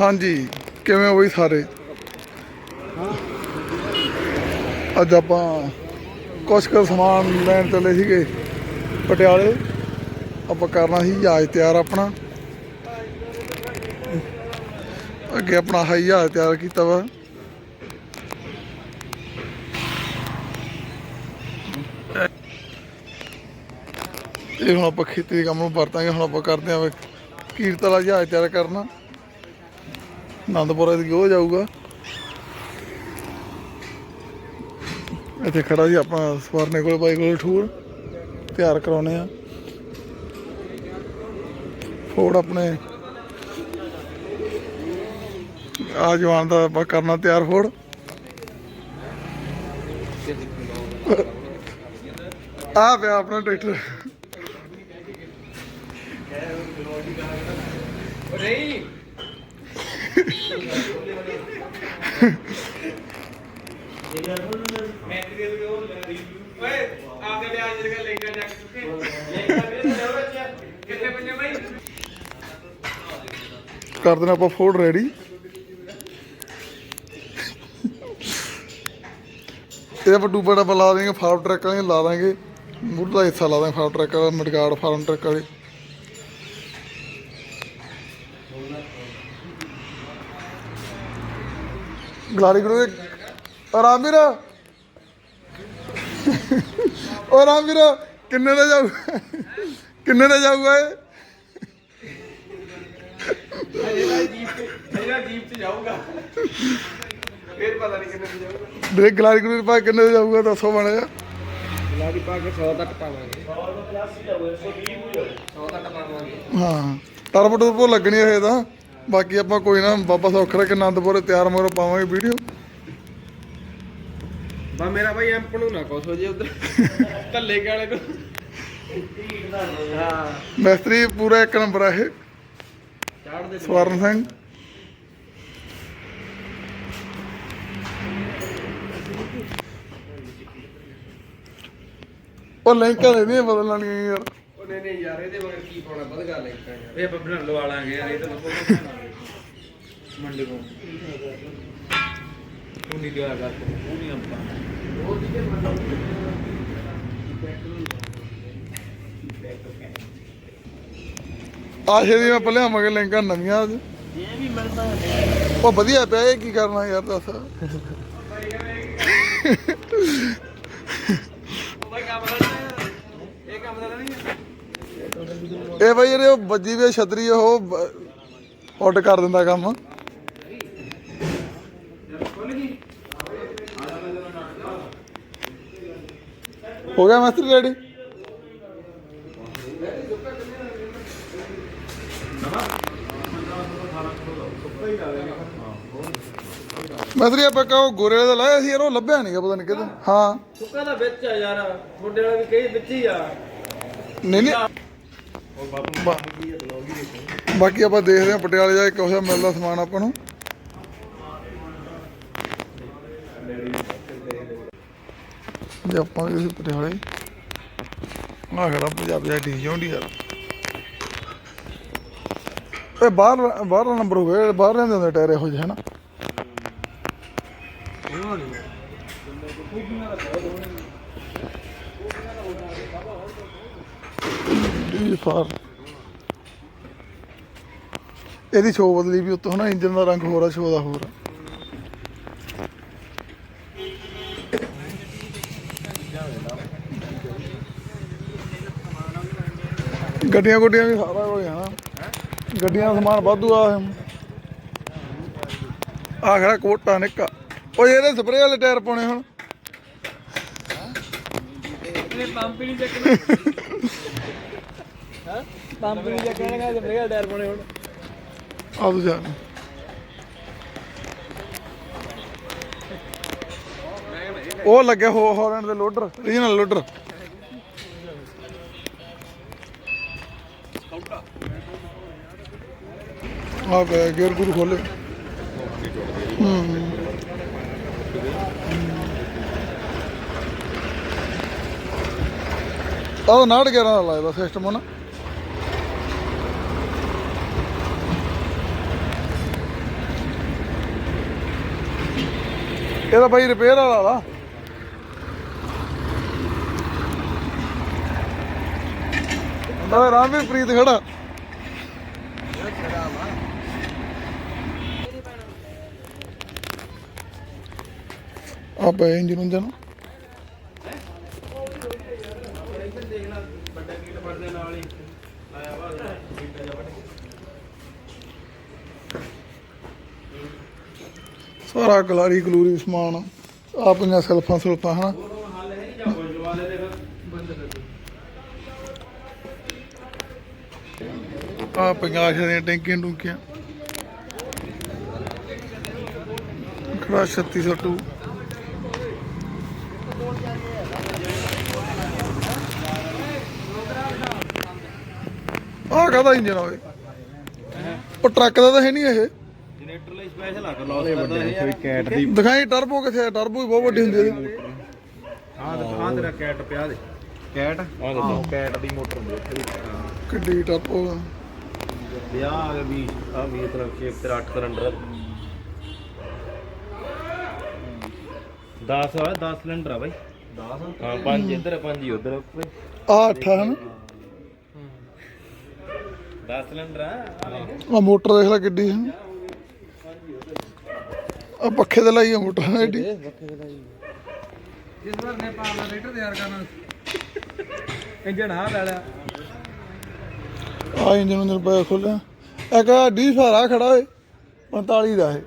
ਹਾਂਜੀ, ਕਿਵੇਂ ਹੋਈ ਸਾਰੇ? ਅੱਜ ਆਪਾਂ ਕੁਛ ਕੁ ਸਮਾਨ ਲੈਣ ਚੱਲੇ ਸੀਗੇ ਪਟਿਆਲੇ। ਆਪਾਂ ਕਰਨਾ ਸੀ ਜਹਾਜ਼ ਤਿਆਰ ਆਪਣਾ। ਅੱਗੇ ਆਪਣਾ ਹਾਈ ਜਹਾਜ਼ ਤਿਆਰ ਕੀਤਾ ਵਾ। ਇਹ ਹੁਣ ਆਪਾਂ ਖੇਤੀ ਦੇ ਕੰਮ ਨੂੰ ਵਰਤਾਂਗੇ, ਹੁਣ ਆਪਾਂ ਕਰਦੇ ਆਂ ਕੀਰਤ ਵਾਲਾ ਜਹਾਜ਼ ਤਿਆਰ ਕਰਨਾ। ਆਨੰਦਪੁਰ ਦੀ ਉਹ ਜਾਊਗਾ। ਇੱਥੇ ਖੜਾ ਜੀ ਆਪਾਂ ਸਵਰਨੇ ਕੋਲ, ਬਾਈ ਕੋਲ ਠੂਰ ਤਿਆਰ ਕਰਾਉਨੇ ਆ। ਫੋੜ ਆਪਣੇ। ਆ ਜਵਾਨ ਦਾ ਆਪਾਂ ਕਰਨਾ ਤਿਆਰ ਫੋੜ। ਆ ਪਿਆ ਆਪਣਾ ਟਰੈਕਟਰ। ਨਹੀਂ ਕਰ ਦੇਣਾ ਆਪਾਂ ਫੋੜ ਰੈਡੀ ਇਹਦਾ ਆਪਾਂ ਟੂਬਾ ਡੱਬਾ ਲਾ ਦੇਂਗੇ ਫਾਰਮ ਟਰੱਕ ਵਾਲੇ ਲਾ ਦਾਂਗੇ। ਮੂਹਰੇ ਦਾ ਹਿੱਸਾ ਲਾ ਦਾਂਗੇ ਫਾਰਮ ਟਰੱਕ ਵਾਲਾ ਮਡਗਾੜ ਫਾਰਮ ਟਰੱਕ ਵਾਲੇ। ਗਲਾਰੀ ਗੁਰੂ ਆਰਾਮ ਵੀਰ ਓ ਆਰਾਮ ਵੀਰ ਕਿੰਨੇ ਦਾ ਜਾਊ ਕਿੰਨੇ ਦਾ ਜਾਊਗਾ ਇਹ? ਜੀਪ ਤੇ ਜੀਪ ਤੇ ਜਾਊਗਾ ਫੇਰ ਪਤਾ ਨਹੀਂ ਕਿੰਨੇ ਤੇ ਜਾਊਗਾ ਦੇਖ ਗਲਾਰੀ ਗੁਰੂ ਪਾ ਕਿੰਨੇ ਦਾ ਜਾਊਗਾ ਦੱਸੋ ਬਣਿਆ ਲਾੜੀ ਪਾ ਕੇ 100 ਤੱਕ ਪਾਵਾਂਗੇ 180 ਜਾਊਗਾ 120 100 ਤੱਕ ਪਾਵਾਂਗੇ। ਹਾਂ ਟਰਬੋ ਟਰਬੋ ਲੱਗਣੀ ਹੈ ਤਾਂ। ਬਾਕੀ ਆਪਾਂ ਕੋਈ ਨਾ ਬਾਬਾ ਸੌਖ ਰੱਖ ਆਨੰਦਪੁਰ ਤਿਆਰ ਮਗਰ ਪਾਵਾਂਗੇ ਵੀਡੀਓ ਬਾ ਮੇਰਾ ਭਾਈ ਐਂਪ ਨੂੰ ਨਾ ਕੁਛ ਹੋ ਜੇ ਉਧਰ ਕੱਲੇ ਕੇ ਵਾਲੇ ਨੂੰ ਹਾਂ ਮਿਸਤਰੀ ਪੂਰਾ ਇੱਕ ਨੰਬਰ ਆ ਇਹ। ਚਾੜ ਦੇ ਸਵਰਨ ਸਿੰਘ। ਉਹ ਲਿੰਕਾਂ ਦੇ ਨਹੀਂ ਬਦਲਣੀਆਂ ਯਾਰ। ਉਹਨੇ ਨੇ ਯਾਰ ਇਹਦੇ ਮਗਰ ਕੀ ਪਾਉਣਾ ਬਦ ਗੱਲ ਇੱਕ ਯਾਰ। ਇਹ ਆਪਾਂ ਬਣਾ ਲਵਾ ਲਾਂਗੇ ਯਾਰ ਇਹ ਤਾਂ ਲੱਭੋ ਮੰਡੀ ਕੋ ਤੂੰ। ਨਹੀਂ ਦਿਆ ਕਰ ਤੂੰ ਆਸ਼ੇ ਦੀ ਮੈਂ ਪਹਿਲਾਂ ਮਗੇ ਲਿੰਕਾਂ ਨਵੀਆਂ ਅੱਜ। ਇਹ ਵੀ ਮਿਲਦਾ ਉਹ ਵਧੀਆ ਪਿਆ, ਇਹ ਕੀ ਕਰਨਾ ਯਾਰ ਦੱਸ। ਇਹ ਬਈ ਜਿਹੜੇ ਉਹ ਵੱਜੀ ਵੀ ਛਤਰੀ, ਉਹ ਹੌਟ ਕਰ ਦਿੰਦਾ ਕੰਮ। ਹੋ ਗਿਆ ਮਿਸਤਰੀ ਰੈਡੀ ਮਿਸਤਰੀ ਆਪਾਂ ਕਹੋ ਗੋਰੇ ਦਾ ਲਾਇਆ ਸੀ ਯਾਰ ਉਹ ਲੱਭਿਆ ਨਹੀਂਗਾ ਪਤਾ ਨਹੀਂ ਕਿਤੇ ਹਾਂ। ਸੁੱਕਾ ਦਾ ਵਿੱਚ ਆ ਯਾਰ ਮੁੰਡੇ ਵਾਲਾ ਵੀ ਕਈ ਵਿੱਚ ਹੀ ਆ। ਨਹੀਂ ਨਹੀਂ। ਬਾ- ਬਾਕੀ ਆਪਾਂ ਦੇਖਦੇ ਹਾਂ ਪਟਿਆਲੇ ਜਾ ਕੇ ਕਿਹੋ ਜਿਹਾ ਮਿਲਦਾ ਸਮਾਨ ਆਪਾਂ ਨੂੰ। ਜੇ ਆਪਾਂ ਗਏ ਸੀ ਪਟਿਆਲੇ ਆ ਖੜਾ ਪੰਜਾਬ ਜਾ ਡੀ ਜੋਂਡੀ ਯਾਰ ਇਹ ਬਾਹਰ ਬਾਹਰਲਾ ਨੰਬਰ ਹੋ ਗਿਆ ਬਾਹਰ ਰਹਿੰਦੇ ਹੁੰਦੇ ਟਾਇਰ ਇਹੋ ਜਿਹੇ, ਹਨਾ? ਡੀ ਫਾਰ ਇਹਦੀ ਸ਼ੋ ਬਦਲੀ ਵੀ ਉੱਤੋਂ, ਹਨਾ? ਇੰਜਨ ਦਾ ਰੰਗ ਹੋਰ ਆ ਸ਼ੋ ਦਾ ਹੋਰ ਆ। ਗੱਡੀਆਂ ਗੁੱਡੀਆਂ ਵੀ ਸਾਰਾ ਹੋ ਜਾਣਾ ਗੱਡੀਆਂ ਦਾ ਸਮਾਨ ਵਾਧੂ ਆ ਆ ਖੜਾ ਕੋਟਾ ਨਿੱਕਾ। ਓਏ ਇਹਦੇ ਸਪਰੇਅ ਵਾਲੇ ਟਾਇਰ ਪਾਉਣੇ ਹੁਣ। ਇਹ ਪੰਪ ਹੀ ਨਹੀਂ ਚੱਕਣਾ। ਹਾਂ? ਪੰਪ ਨਹੀਂ ਚੱਕਣਾ ਜਦ ਮੇਰਾ ਟਾਇਰ ਪਾਉਣੇ ਹੁਣ। ਆ ਤੂੰ ਜਾ। ਉਹ ਲੱਗਿਆ ਹੋ ਹੌਰਨ ਦੇ ਲੋਡਰ ਰੀਜਨਲ ਲੋਡਰ। ਆ ਗੇਰ ਗੁਰੂ ਖੋਲੇ ਹੂੰ ਉਹ ਨਾੜ ਗੇਰਾਂ ਦਾ ਲੱਗਦਾ ਸਿਸਟਮ ਹੁਣ ਇਹਦਾ ਬਾਈ ਰਿਪੇਅਰ ਵਾਲਾ ਵਾ ਨਾ ਰਾਮਵੀਰ ਪ੍ਰੀਤ ਖੜਾ ਇਹ ਖੜਾ ਵਾ ਗੇਟ ਜਿਹਾ ਵੱਡਾ ਸਾਰਾ ਗਲਾਰੀ ਗਲੂਰੀ ਸਮਾਨ ਆ ਪੰਜਾਂ ਸੈਲਫਾਂ ਸੁਲਫਾਂ, ਹਨਾ? ਆ ਪੰਜਾਹ ਦੀਆਂ ਟੈਂਕੀਆਂ ਟੂੰਕੀਆਂ। ਖੜਾ 3602 ਆ ਕਾਹਦਾ ਇੰਜਨ ਹੋਵੇ ਉਹ ਟਰੱਕ ਦਾ ਤਾਂ ਹੈ ਨਹੀਂ ਇਹ। ਜਨਰੇਟਰ ਲਈ ਸਪੈਸ਼ਲ ਆ ਲੋਸ ਕਰਦਾ ਇਹ ਕੋਈ ਕੈਟ ਦੀ ਦਿਖਾਈ ਟਰਬੋ ਕਿੱਥੇ ਟਰਬੋ ਵੀ ਬਹੁਤ ਵੱਡੀ ਹੁੰਦੀ ਹੈ ਇਹਦੀ। ਹਾਂ ਹਾਂ ਤੇਰਾ ਕੈਟ ਪਿਆ ਦੇ। ਕੈਟ? ਹਾਂ ਦੱਸੋ ਕੈਟ ਦੀ ਮੋਟਰ ਦੇ ਕਿੱਡੀ ਟਰਬੋ ਆ। ਵਿਆਹ ਆ ਗਿਆ ਵੀ ਆ ਵੀ ਤਰ੍ਹਾਂ ਸ਼ੇਪ ਤੇਰਾ 8 ਸਿਲੰਡਰ 10 ਆ 10 ਸਿਲੰਡਰ ਆ ਬਾਈ। 10 ਹਾਂ ਪੰਜ ਇੱਧਰ ਪੰਜ ਹੀ ਉਧਰ। ਆ ਅੱਠਾ ਹਨ? 10 ਸਿਲੰਡਰ ਆ ਆ ਮੋਟਰ ਦੇਖ ਲੈ ਕਿੱਡੀ ਹੈ ਆ ਪੱਖੇ ਤੇ ਲਾਈ ਆ ਮੋਟਰ ਹੈ ਏਡੀ। ਇਸ ਵਾਰ ਨੇਪਾਲ ਦਾ ਟਰੈਕਟਰ ਤਿਆਰ ਕਰਨਾ ਇੰਜਣ ਹਾਂ ਲੈ ਲਿਆ। ਆ ਇੰਜਨ ਨੂੰ ਪਿਆ ਖੋਲਿਆ ਇੱਕ ਆ ਡੀ ਸਾਰਾ ਖੜਾ ਓਏ 45 ਦਾ ਇਹ।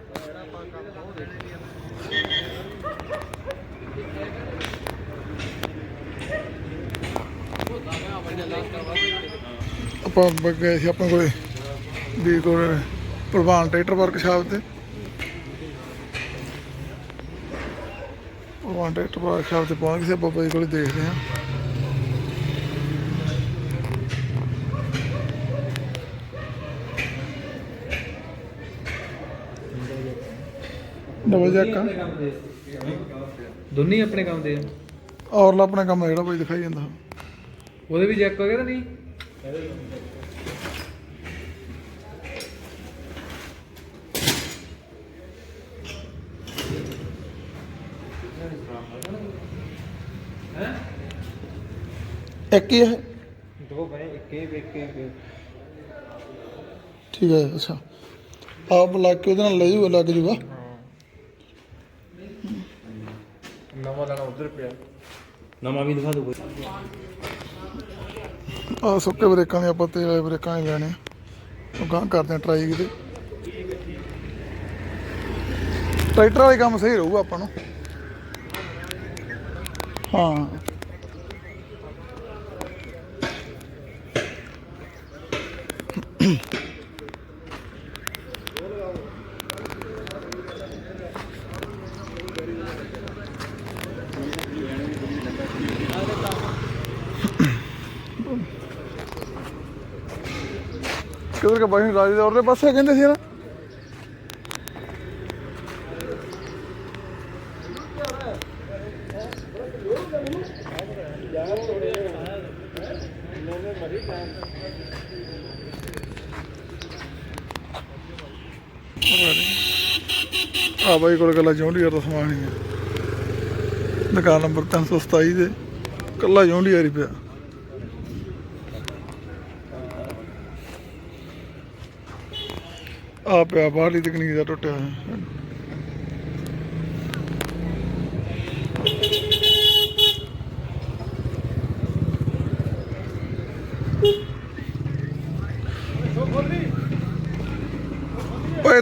ਆਪਾਂ ਗਏ ਸੀ ਆਪਣੇ ਕੋਲੇ ਵੀ ਕੋਲ ਪ੍ਰਵਾਨ ਟਰੈਕਟਰ ਵਰਕਸ਼ਾਪ ਤੇ। ਪ੍ਰਵਾਨ ਟਰੈਕਟਰ ਵਰਕਸ਼ਾਪ ਤੇ ਪਹੁੰਚ ਗਏ ਸੀ ਆਪਾਂ ਬਾਈ ਕੋਲੇ ਦੇਖਦੇ ਹਾਂ। ਡਬਲ ਜੈਕ ਦੋਨੇ ਆਪਣੇ ਕੰਮ ਦੇ ਆ। ਔਰਲਾ ਆਪਣਾ ਕੰਮ ਆ ਜਿਹੜਾ ਬਾਈ ਦਿਖਾਈ ਜਾਂਦਾ। ਉਹਦੇ ਵੀ ਚੈੱਕ ਵਗੈਰਾ ਨਹੀਂ? ਇੱਕ ਹੀ ਹੈ? ਦੋ ਬਣੇ ਇੱਕ ਇੱਕ ਇੱਕ ਇੱਕ ਠੀਕ ਹੈ ਅੱਛਾ। ਆਪ ਲਾ ਕੇ ਉਹਦੇ ਨਾਲ ਲੈ ਜੂਗਾ ਲੱਗ ਜੂਗਾ? ਨਵਾਂ ਲੈਣਾ ਉਧਰ ਪਿਆ। ਨਵਾਂ ਵੀ ਦਿਖਾ ਦੋ ਕੋਈ। ਆ ਸੁੱਕੇ ਬ੍ਰੇਕਾਂ ਦੇ ਆਪਾਂ ਤੇਲ ਵਾਲੇ ਬ੍ਰੇਕਾਂ ਹੀ ਲੈਣੇ ਆ। ਉਹ ਗਾਂ ਕਰਦੇ ਆ ਟਰਾਈ ਕਿਤੇ। ਟਰੈਕਟਰ ਵਾਲੇ ਕੰਮ ਸਹੀ ਰਹੂਗਾ ਆਪਾਂ ਨੂੰ। ਹਾਂ। ਕਿਧਰ ਕੇ ਬਾਈ ਰਾਜੀ ਦੇ ਔਰਲੇ ਪਾਸੇ ਕਹਿੰਦੇ ਸੀ ਨਾ। ਆ ਬਾਈ ਕੋਲ ਕੱਲਾ ਜੌਂਡੀਅਰ ਦਾ ਸਮਾਨ ਹੀ ਹੈ ਦੁਕਾਨ ਨੰਬਰ 327 ਦੇ। ਕੱਲਾ ਜੌਂਡੀਅਰ ਹੀ ਪਿਆ। ਆ ਪਿਆ ਬਾਹਰਲੀ ਤਕਨੀਕ ਦਾ ਟੁੱਟਿਆ ਹੋਇਆ।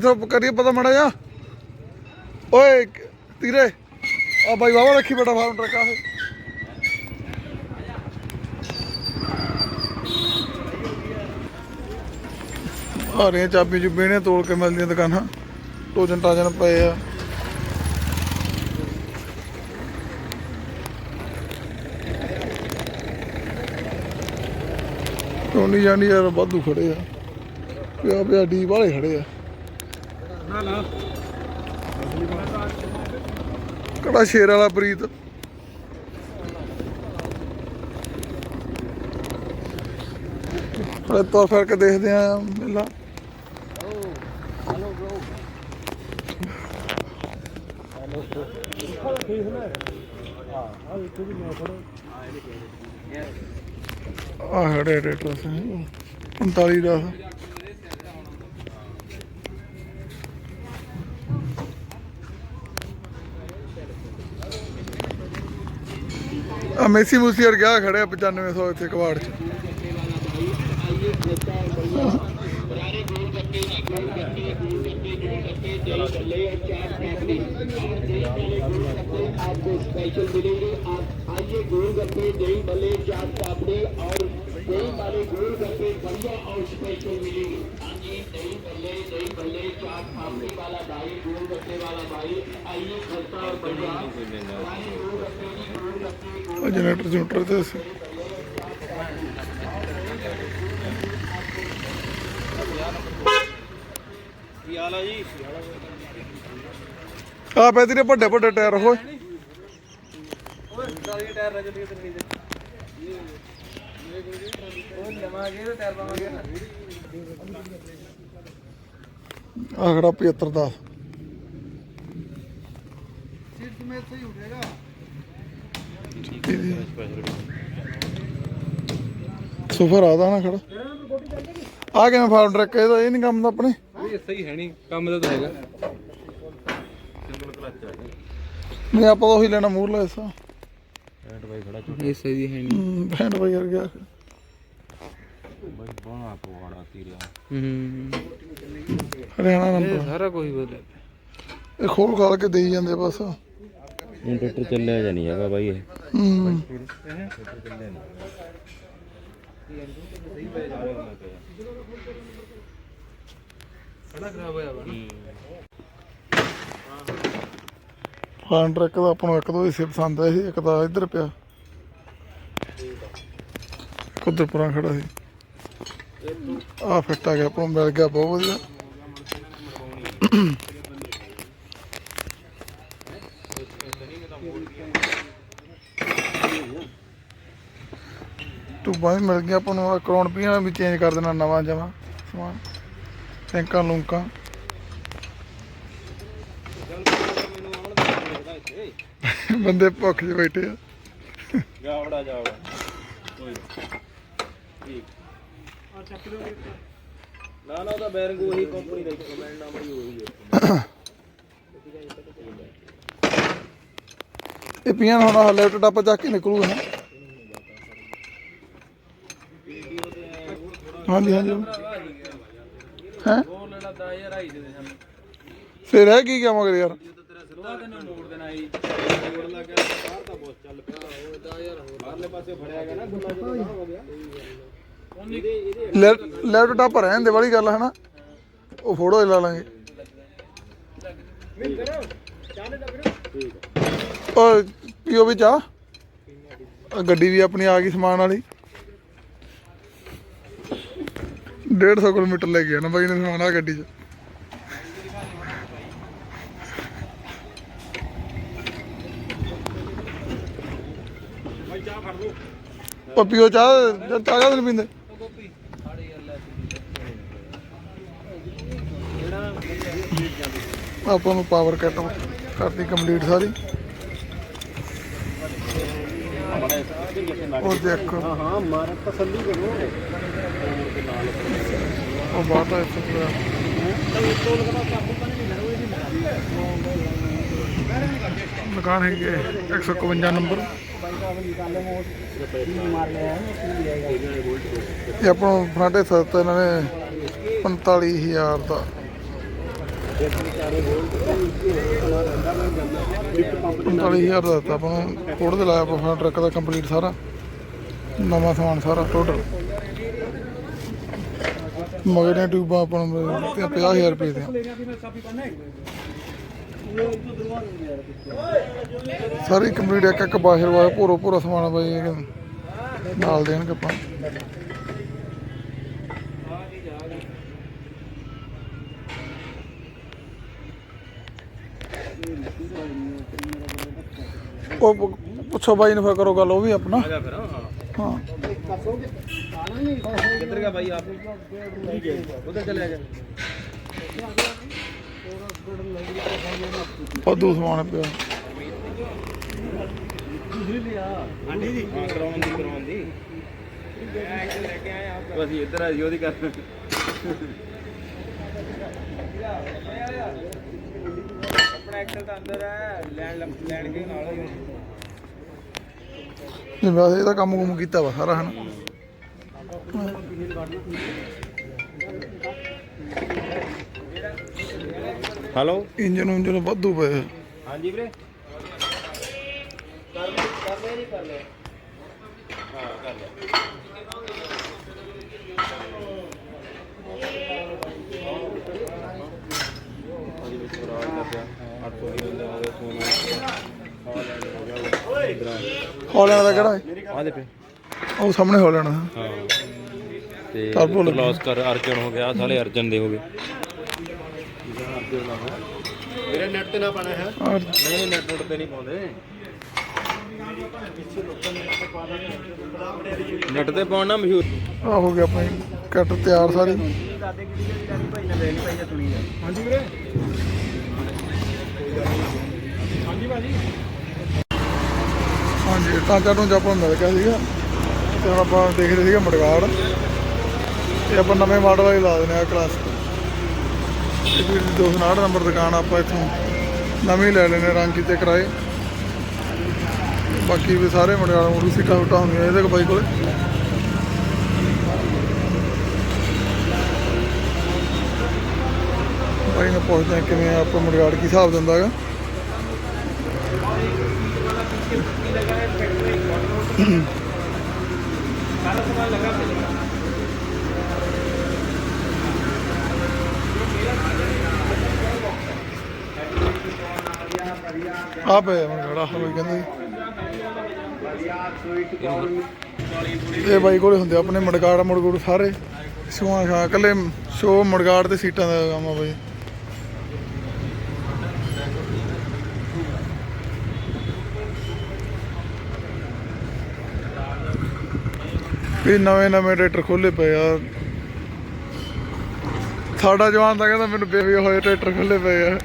ਇਥੋਂ ਕਰੀਏ ਪਤਾ ਮੜਾ ਜਾ ਓਏ ਤੀਰੇ ਆ ਬਾਈ ਬਾਬਾ ਰੱਖੀ ਬੇਟਾ ਫਾਰਮ ਟਰੱਕ ਆ ਆ ਰਹੀਆਂ ਚਾਬੀ ਚੁੱਬੀ ਨੇ ਤੋੜ ਕੇ ਮਿਲਦੀਆਂ ਦੁਕਾਨਾਂ। ਟੋਜਨ ਟਾਜਨ ਪਏ ਆ। ਟੋਨੀ ਜਾਨੀ ਯਾਰ, ਵਾਧੂ ਖੜੇ ਆ। ਪਿਆ ਪਿਆ ਡੀ ਵਾਲੇ ਖੜੇ ਆ। ਨਾ ਸ਼ੇਰ ਵਾਲਾ ਪ੍ਰੀਤ? ਹਲੇ ਤੁਰ ਫਿਰ ਕੇ ਦੇਖਦੇ ਆ ਮੇਲਾ। ਆ ਖੜੇ ਰੇਟਰ ਸੇ 39 ਦਾ। ਆ ਮੈਸੀ ਮੂਸੀ ਵਰ ਗਿਆ ਖੜਿਆ 9500 ਇੱਥੇ ਕਵਾੜ ਚ आपको स्पेशल मिलेंगे आप आइए गोलगप्पे दही भले चाट पापड़ी और दही वाले गोलगप्पे बढ़िया और स्पेशल मिलेंगे हाँ जी दही भल्ले दही भल्ले चाट पापड़ी वाला भाई गोलगप्पे वाला भाई आइए खस्ता और बढ़िया हमारे गोलगप्पे की गोलगप्पे ਆ ਜਨਰੇਟਰ ਜਨਰੇਟਰ ਤੇ ਸੀ ਕੀ ਹਾਲ ਆ ਜੀ ਆ ਪੈ ਤੇਰੇ ਵੱਡੇ ਵੱਡੇ ਟਾਇਰ ਹੋਏ ਓਏ ਸਾਰੀ ਟਾਇਰ ਰਜ ਲਈ ਤੇ ਉਹ ਲਵਾਂਗੇ ਤੇ ਟਾਇਰ ਪਾਵਾਂਗੇ ਨਾ ਆ ਖੜਾ 75 ਦਾ ਸਹੀ ਸੁਫਰ ਆਦਾ ਨਾ ਖੜਾ। ਆ ਕਿਵੇਂ ਫਾਰਮ ਟਰੱਕ ਇਹਦਾ ਇਹ ਨਹੀਂ ਕੰਮ ਦਾ ਆਪਣੇ? ਇਹ ਸਹੀ ਹੈ ਨਹੀਂ ਕੰਮ ਦਾ ਤਾਂ ਹੈਗਾ। ਨਹੀਂ ਆਪਾਂ ਤਾਂ ਉਹੀ ਲੈਣਾ ਮੂਰਲਾ ਐਸਾ ਇਹ ਸਹੀ ਹੈ ਨਹੀਂ ਬੈਂਡ ਵਗੈਰ ਗਿਆ ਹੂੰ। ਹਰਿਆਣਾ ਨੰਬਰ ਸਾਰਾ ਕੁਝ ਬਦਲ ਇਹ ਖੋਲ ਖਾਲ ਕੇ ਦੇਈ ਜਾਂਦੇ ਬਸ। ਹੁਣ ਟਰੈਕਟਰ ਚੱਲਿਆ ਜਾਂ ਨਹੀਂ ਹੈਗਾ ਬਾਈ ਇਹ। ਹੂੰ। ਬੜਾ ਖਰਾਬ ਹੋਇਆ ਵਾ ਫਾਰਮ ਟਰੱਕ ਦਾ ਆਪਾਂ ਨੂੰ ਇੱਕ ਦੋ ਹਿੱਸੇ ਪਸੰਦ ਆਏ ਸੀ ਇੱਕ ਤਾਂ ਇੱਧਰ ਪਿਆ। ਕੁਦਰ ਪੁਰਾ ਖੜਾ ਸੀ। ਆ ਫਿੱਟ ਆ ਗਿਆ, ਆਪਾਂ ਮਿਲ ਗਿਆ, ਬਹੁਤ ਵਧੀਆ। ਤੂੰ ਬਾਈ ਮਿਲ ਗਿਆ ਆਪਾਂ ਨੂੰ ਕਰਾਉਣ ਪੀਣਾ ਵੀ ਚੇਂਜ ਕਰ ਦੇਣਾ, ਨਵਾਂ ਜਮਾ ਸਮਾਨ। ਟੈਂਕਾਂ ਲੁੰਕਾਂ। ਬੰਦੇ ਭੁੱਖ 'ਚ ਬੈਠੇ ਆ। ਜਾਵੜਾ ਜਾਵੜਾ। ਠੀਕ। ਨਾ ਨਾ ਉਹਦਾ ਬੈਰਿੰਗ ਉਹੀ ਕੰਪਨੀ ਦਾ ਇੱਕ ਕਮੈਂਡ ਨਾਮ ਹੀ ਉਹੀ ਹੈ। ਇਹ ਪੀਣ ਹੁਣ ਲੈਫਟ ਟੱਪ ਚੱਕ ਕੇ ਨਿਕਲੂ ਹੈ ਹਾਂਜੀ ਹਾਂਜੀ। ਹੈ? ਹੋਰ ਲੈਣਾ 10000 ਆਈ ਦੇ ਦੇ ਸਾਨੂੰ ਫਿਰ ਹੈ ਕੀ ਕਿਆ ਮਗਰ ਯਾਰ? ਸਿੱਧਾ ਤੈਨੂੰ ਮੋੜ ਦੇਣਾ ਜੀ ਮੋੜ ਲੱਗ ਗਿਆ ਬਾਹਰ ਤਾਂ ਬਹੁਤ ਚੱਲ ਪਿਆ ਉਹ 10000 ਹੋਰ ਬਾਹਰਲੇ ਪਾਸੇ ਫੜਿਆ ਗਿਆ ਨਾ ਗੁੰਨਾ ਜਦੋਂ ਹੋ ਗਿਆ। ਇਹਦੇ ਇਹਦੇ ਲੈਫਟ ਟੱਪ ਰਹਿਣ ਦੇ ਵਾਲੀ ਗੱਲ ਹੈ ਨਾ ਉਹ ਫੋਟੋ ਲਾ ਲਾਂਗੇ। ਉਹ ਪੀਓ ਵੀ ਚਾਹ। ਗੱਡੀ ਵੀ ਆਪਣੀ ਆ ਗਈ ਸਮਾਨ ਵਾਲੀ। 150 ਕਿਲੋਮੀਟਰ ਲੈ ਗਿਆ ਨਾ ਬਾਈ ਨੇ ਸਮਾਨ ਆ ਗੱਡੀ 'ਚ। ਉਹ ਚਾਹ ਚਾਹ ਕਾਹਦੇ ਦਿਨ ਪੀਂਦੇ? ਆਪਾਂ ਨੂੰ ਪਾਵਰ ਕੱਟ ਕਰਤੀ ਕੰਪਲੀਟ ਸਾਰੀ। ਉਹ ਦੇਖੋ। ਹਾਂ ਹਾਂ ਮਾਰ ਤਸੱਲੀ ਕਰੋ ਉਹ ਬਾਹਰ ਇੱਥੇ ਪੂਰਾ ਦੁਕਾਨ ਹੈਗੀ 151 ਨੰਬਰ। ਇਹ ਆਪਾਂ ਨੂੰ ਫਰੰਟ ਹਿੱਸਾ ਇਹਨਾਂ ਨੇ 45000 ਦਾ। 45000 ਦਾ ਦਿੱਤਾ ਆਪਾਂ ਨੂੰ। ਕੋਡ ਦੇ ਲਾਇਆ ਆਪਾਂ ਟਰੱਕ ਦਾ ਕੰਪਲੀਟ ਸਾਰਾ। ਨਵਾਂ ਸਮਾਨ ਸਾਰਾ ਟੋਟਲ ਮਗਰ ਦੀਆਂ ਟਿਊਬਾਂ ਆਪਾਂ ਨੂੰ ਦਿੱਤੀਆਂ 50000 ਰੁਪਏ ਦੀਆਂ। ਸਾਰੀ ਕੰਪਲੀਟ ਇੱਕ ਇੱਕ ਬਾਹਰ ਵਾਇਆ ਪੂਰਾ ਪੂਰਾ ਸਮਾਨ ਬਾਈ ਨਾਲ ਦੇਣਗੇ ਆਪਾਂ। ਉਹ ਪੁ- ਪੁੱਛੋ ਬਾਈ ਨੂੰ ਫਿਰ ਕਰੋ ਗੱਲ ਉਹ ਵੀ ਆਪਣਾ। ਆ ਜਾ ਫਿਰ ਹਾਂ। ਹਾਂ। ਕਿੱਧਰ ਗਿਆ ਭਾਈ ਆਪ? ਉਧਰ ਚਲੇ ਗਿਆ ਵਾਧੂ ਸਮਾਨ ਪਿਆ। ਆਂਟੀ ਜੀ? ਹਾਂ ਕਰਾਉਣ ਦੀ ਕਰਾਉਣ ਦੀ। ਲੈ ਕੇ ਆਏ ਆਪ ਅਸੀਂ ਇੱਧਰ ਆ ਜੀ ਉਹਦੀ ਕਰ ਆਪਣਾ ਐਕਸਲ ਤਾਂ ਅੰਦਰ ਹੈ ਲੈਣ ਨਹੀਂ ਵੈਸੇ ਇਹਦਾ ਕੰਮ ਕੁਮ ਕੀਤਾ ਵਾ ਸਾਰਾ ਹਨ। ਹਲੋ। ਇੰਜਨ ਉਂਜਨ ਵਾਧੂ ਪਏ ਆ। ਹਾਂਜੀ ਵੀਰੇ। ਕਰ ਕਰ ਲੈ ਨਹੀਂ ਕਰ ਲੈ ਹਾਂ ਕਰ ਲੈ ਰਾਜ ਦਾ ਪਿਆ 800 ਦੀ ਹੁੰਦਾ ਉਹਦੇ ਸੋਨਾ ਹਾਲੈਂਡ ਦਾ ਕਿਹੜਾ ਹੈ? ਆ ਦੇ ਪੇ ਉਹ ਸਾਹਮਣੇ ਹਾਲੈਂਡ ਦਾ। ਹਾਂ। ਤੇ Turbo ਲੱਗੀ। ਕਲੋਸਕਰ ਅਰਜਨ ਹੋ ਗਿਆ ਆਹ ਸਾਲੇ ਅਰਜਨ ਦੇ ਹੋ ਗਏ। ਮੇਰੇ ਨੈਟ ਤੇ ਨਾ ਪਾਣਾ ਹੈ। ਨਹੀਂ ਨੈਟ ਨੋਟ ਤੇ ਨਹੀਂ ਪਾਉਂਦੇ। ਨੈਟ ਤੇ ਪਾਉਣਾ ਮਸ਼ਹੂਰ? ਆ ਹੋ ਗਿਆ ਆਪਣੀ ਕੱਟ ਤਿਆਰ ਸਾਰੀ। ਹਾਂਜੀ ਵੀਰੇ। ਹਾਂਜੀ ਟਾਂਚਾ ਟੂੰਚਾ ਆਪਾਂ ਨੂੰ ਮਿਲ ਗਿਆ ਸੀਗਾ। ਤੇ ਹੁਣ ਆਪਾਂ ਦੇਖਦੇ ਸੀਗੇ ਮੜਗਾੜ ਤੇ ਆਪਾਂ ਨਵੇਂ ਮਾਡਲ ਵਾਲੀ ਲਾ ਦਿੰਦੇ ਆ ਕਲਾਸ ਇਹ ਵੀ 259 ਨੰਬਰ ਦੁਕਾਨ ਆਪਾਂ ਇੱਥੋਂ ਨਵੀਂ ਲੈ ਲੈਨੇ ਰੰਗ ਕੀਤੇ ਕਰਾਏ। ਬਾਕੀ ਵੀ ਸਾਰੇ ਮੜਗਾੜ ਮੋਟਰ ਸੀਟਾਂ ਹੁਟਾਂ ਹੁੰਦੀਆਂ ਇਹਦੇ ਬਾਈ ਕੋਲੇ। ਬਾਈ ਨੇ ਪੁੱਛਦੇ ਕਿਵੇਂ ਆਪਾਂ ਮੜਗਾੜ ਕੀ ਹਿਸਾਬ ਦਿੰਦਾ ਹੈਗਾ। ਆ ਪਏ ਹੋਈ ਕਹਿੰਦੇ ਇਹ ਬਾਈ ਕੋਲੇ ਹੁੰਦੇ ਆਪਣੇ ਮੜਗਾੜ, ਮੜਗੂੜ ਸਾਰੇ। ਸ਼ੋਆਂ ਸ਼ਾਂ ਕੱਲੇ ਸ਼ੋ ਮੜਗਾੜ ਤੇ ਸੀਟਾਂ ਦਾ ਕੰਮ ਆ ਬਾਈ। ਵੀ ਨਵੇਂ ਨਵੇਂ ਟਰੈਕਟਰ ਖੋਲੇ ਪਏ ਆ। ਸਾਡਾ ਜਵਾਨ ਤਾਂ ਕਹਿੰਦਾ ਮੈਨੂੰ ਬੇਬੀ ਹੋਏ ਟਰੈਕਟਰ ਖੋਲੇ ਪਏ ਆ।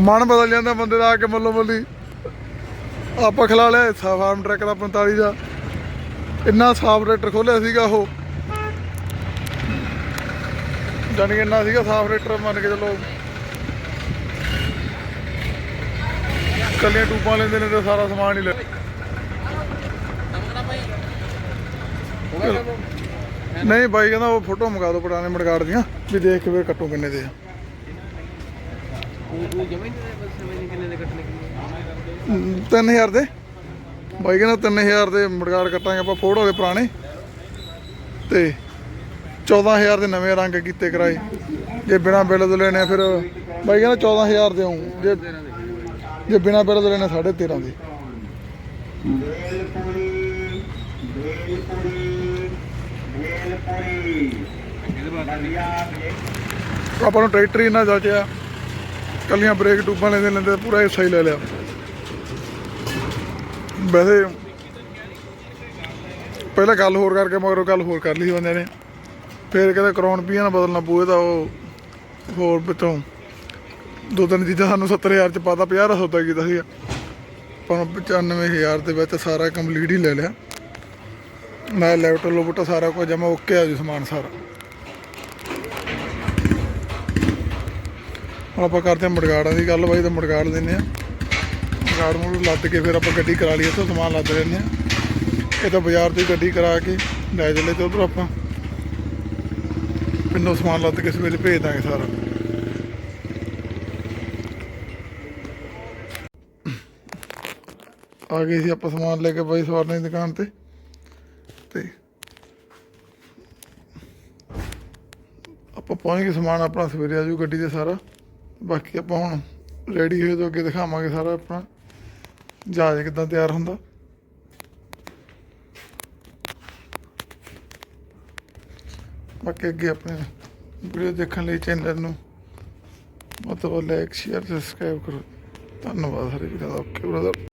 ਮਨ ਬਦਲ ਜਾਂਦਾ ਬੰਦੇ ਦਾ ਆ ਕੇ ਮੱਲੋ ਮੱਲੀ। ਆਪਾਂ ਖਿਲਾ ਲਿਆ, ਸਾ ਫਾਰਮ ਟਰੱਕ ਦਾ 45 ਦਾ। ਇੰਨਾ ਸਾਫ਼ ਟਰੈਕਟਰ ਖੋਲਿਆ ਸੀਗਾ ਉਹ। ਜਾਣੀ ਇੰਨਾ ਸੀਗਾ ਸਾਫ਼ ਟਰੈਕਟਰ ਮੰਨ ਕੇ ਚਲੋ। ਕੱਲੀਆਂ ਟੂਪਾਂ ਲੈਂਦੇ ਨੇ ਤੇ ਸਾਰਾ ਸਮਾਨ ਹੀ ਲੈ ਨਹੀਂ ਬਾਈ ਕਹਿੰਦਾ ਉਹ ਫੋਟੋ ਮੰਗਾ ਦਿਓ ਪੁਰਾਣੇ ਮੜਗਾੜ ਦੀਆਂ, ਵੀ ਦੇਖ ਕੇ ਫਿਰ ਕੱਟੋ ਕਿੰਨੇ ਦੇ ਆ। ਹਮ, ਤਿੰਨ ਹਜ਼ਾਰ ਦੇ। ਬਾਈ ਕਹਿੰਦਾ 3000 ਦੇ ਮੜਗਾੜ ਕੱਟਾਂਗੇ ਆਪਾਂ ਫੋਟੋ ਦੇ ਪੁਰਾਣੇ। ਤੇ 14000 ਦੇ ਨਵੇਂ ਰੰਗ ਕੀਤੇ ਕਰਾਏ। ਜੇ ਬਿਨਾ ਬਿੱਲ ਤੋਂ ਲੈਣੇ ਫਿਰ ਬਾਈ ਕਹਿੰਦਾ 14000 ਦੇ ਆਉਂ। ਜੇ ਜੇ ਬਿਨਾ ਬਿੱਲ ਤੋਂ ਲੈਣੇ 13.5 ਦੇ। ਆਪਾਂ ਨੂੰ ਟਰੈਕਟਰ ਹੀ ਨਾ ਜਾਚਿਆ ਕੱਲੀਆਂ ਬ੍ਰੇਕ ਟੂਬਾਂ ਲੈਂਦੇ ਲੈਂਦੇ ਪੂਰਾ ਹਿੱਸਾ ਹੀ ਲੈ ਲਿਆ। ਵੈਸੇ ਪਹਿਲਾਂ ਗੱਲ ਹੋਰ ਕਰਕੇ ਮਗਰੋਂ ਗੱਲ ਹੋਰ ਕਰ ਲਈ ਸੀ ਬੰਦੇ ਨੇ। ਫਿਰ ਕਹਿੰਦਾ ਕਰਾਉਣ ਪੀਆ ਨਾ ਬਦਲਣਾ ਪੂਏ ਤਾਂ ਉਹ ਹੋਰ ਵਿੱਚੋਂ ਦੋ ਤਿੰਨ ਚੀਜ਼ਾਂ ਸਾਨੂੰ 70000 ਚ ਪਾਤਾ 50 ਦਾ ਸੌਦਾ ਕੀਤਾ ਸੀਗਾ। ਪਰ ਨੂੰ 95000 ਦੇ ਵਿੱਚ ਸਾਰਾ ਕੰਪਲੀਟ ਹੀ ਲੈ ਲਿਆ। ਮੈਂ ਲੈਪਟਾਪ ਲੋਪਟਾ ਸਾਰਾ ਕੁਝ ਜਮਾ ਓਕੇ ਆ ਜੀ ਸਮਾਨ ਸਾਰਾ। ਹੁਣ ਆਪਾਂ ਕਰਦੇ ਹਾਂ ਮੜਗਾੜਾਂ ਦੀ ਗੱਲ ਬਾਈ, ਤਾਂ ਮੜਗਾੜ ਦਿੰਨੇ ਆ ਮੜਗਾੜ ਨੂੰ ਲੱਦ ਕੇ ਫਿਰ ਆਪਾਂ ਗੱਡੀ ਕਰਾ ਲਈ, ਇੱਥੋਂ ਸਮਾਨ ਲੱਦ ਲੈਂਦੇ ਆ ਇਹ ਤਾਂ ਬਾਜ਼ਾਰ ਤੋਂ ਗੱਡੀ ਕਰਾ ਕੇ ਲੈ ਚੱਲੇ ਤੇ ਉਧਰ ਆਪਾਂ ਪਿੰਡੋਂ ਸਮਾਨ ਲੱਦ ਕੇ ਸਵੇਰੇ ਭੇਜ ਦਾਂਗੇ ਸਾਰਾ। ਆ ਗਏ ਸੀ ਆਪਾਂ ਸਮਾਨ ਲੈ ਕੇ ਬਾਈ ਸਵਾਰਨੇ ਦੀ ਦੁਕਾਨ ਤੇ ਤੇ ਆਪਾਂ ਪਹੁੰਚ ਗਏ ਸਮਾਨ ਆਪਣਾ ਸਵੇਰੇ ਆਜੂ ਗੱਡੀ ਤੇ ਸਾਰਾ। ਬਾਕੀ ਆਪਾਂ ਹੁਣ ਰੈਡੀ ਹੋਏ ਤੋਂ ਅੱਗੇ ਦਿਖਾਵਾਂਗੇ ਸਾਰਾ ਆਪਣਾ। ਜਹਾਜ਼ ਕਿੱਦਾਂ ਤਿਆਰ ਹੁੰਦਾ। ਬਾਕੀ ਅੱਗੇ ਆਪਣੇ ਵੀਡੀਓ ਦੇਖਣ ਲਈ ਚੈਨਲ ਨੂੰ ਮਤਲਬ ਲਾਈਕ ਸ਼ੇਅਰ ਸਬਸਕ੍ਰਾਈਬ ਕਰੋ। ਧੰਨਵਾਦ ਸਾਰੇ ਵੀਰਾਂ ਦਾ। Okay brother